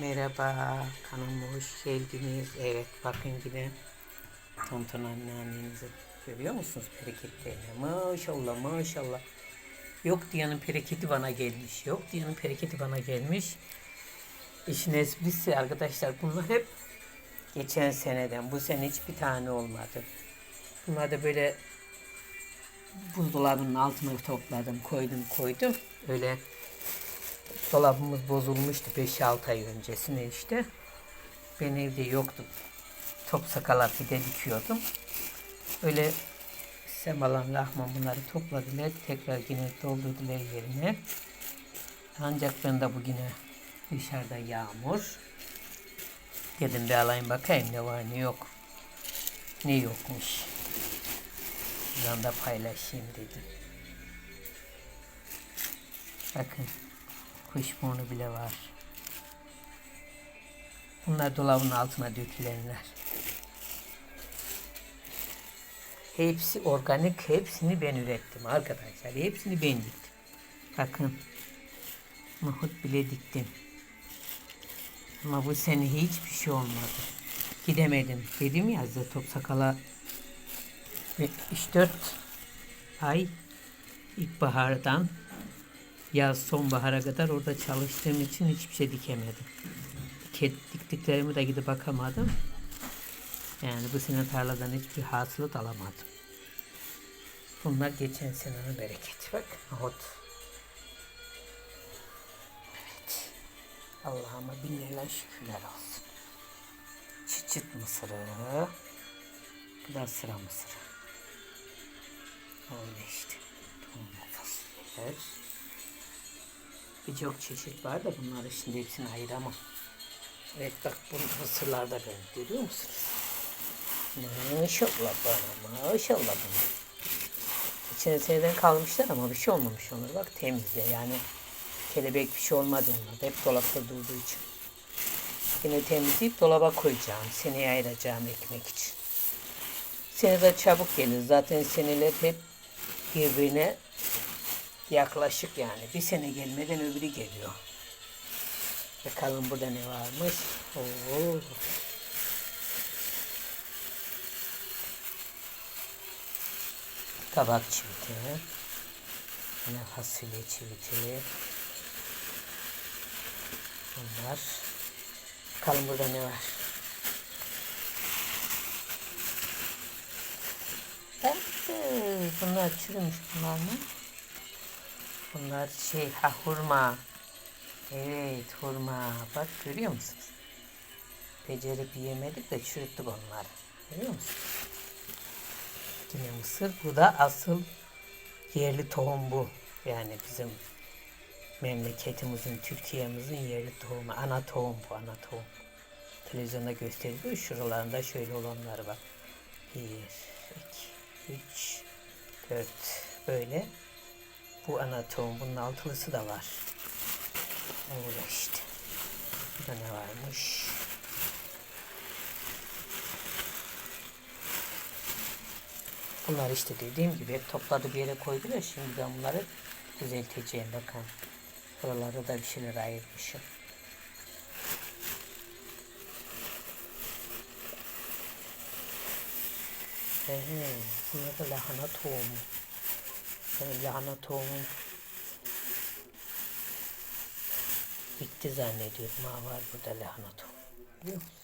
Merhaba, kanalıma hoş geldiniz. Evet, bakın yine Tonton anneannenizi görüyor musunuz bereketlerini? Maşallah, maşallah. Yok diyenin bereketi bana gelmiş. Yok diyenin bereketi bana gelmiş. İşin esprisi arkadaşlar bunlar hep geçen seneden. Bu sene hiçbir tane olmadı. Bunlar da böyle buzdolabının altına topladım, koydum, koydum. Öyle dolabımız bozulmuştu 5-6 ay öncesine işte. Ben evde yoktum. Top sakala pide dikiyordum. Öyle Semalan Rahman bunları topladılar. Tekrar yine doldurdular yerine. Ancak ben de bugüne dışarıda yağmur. Dedim bir alayım bakayım ne var ne yok. Ne yokmuş. Buradan da paylaşayım dedim. Bakın kuşburnu bile var. Bunlar dolabın altına dökülenler. Hepsi organik, hepsini ben ürettim arkadaşlar. Hepsini ben diktim. Bakın. Nohut bile diktim. Ama bu sene hiçbir şey olmadı. Gidemedim. Dedim ya size top sakala 3-4 ay ilkbahardan yaz sonbahara kadar orada çalıştığım için hiçbir şey dikemedim. Dike, diktiklerimi de gidip bakamadım. Yani bu sene tarladan hiçbir hasılat alamadım. Bunlar geçen senenin bereketi. Bak nohut. Evet. Allah'ıma binlerle şükürler olsun. Çıt çıt mısırı. Bu da sıra mısırı. Öyle işte. Tohum fasulyeler. Birçok çeşit var da bunları şimdi hepsini ayıramam. Evet bak bu mısırlar da ben görüyor musunuz? Maşallah bana maşallah bana. Geçen seneden kalmışlar ama bir şey olmamış onlara bak temizle yani kelebek bir şey olmadı onlarda hep dolapta durduğu için. Yine temizleyip dolaba koyacağım seneye ayıracağım ekmek için. Sene de çabuk gelir zaten seneler hep birbirine yaklaşık yani. Bir sene gelmeden öbürü geliyor. Bakalım burada ne varmış. Oo. Kabak çiviti. Yine fasulye çiviti. Bunlar. Bakalım burada ne var. Evet, bunlar çürümüş bunlar mı? Bunlar şey ha hurma. Evet hurma. Bak görüyor musunuz? Becerip yiyemedik de çürüttük onları. Görüyor musunuz? Yine mısır. Bu da asıl yerli tohum bu. Yani bizim memleketimizin, Türkiye'mizin yerli tohumu. Ana tohum bu, ana tohum. Televizyonda gösteriliyor. Şuralarında şöyle olanlar var. Bir, iki, üç, dört. Böyle. Bu ana tohum. Bunun altılısı da var. Öyle işte. Burada ne varmış? Bunlar işte dediğim gibi hep topladı bir yere koydular. Şimdi ben bunları düzelteceğim. Bakın. Buralarda da bir şeyler ayırmışım. Ee, bunlar da lahana tohumu. Ben lahana tohumu bitti zannediyordum. Ha var burada lahana tohumu. Musun?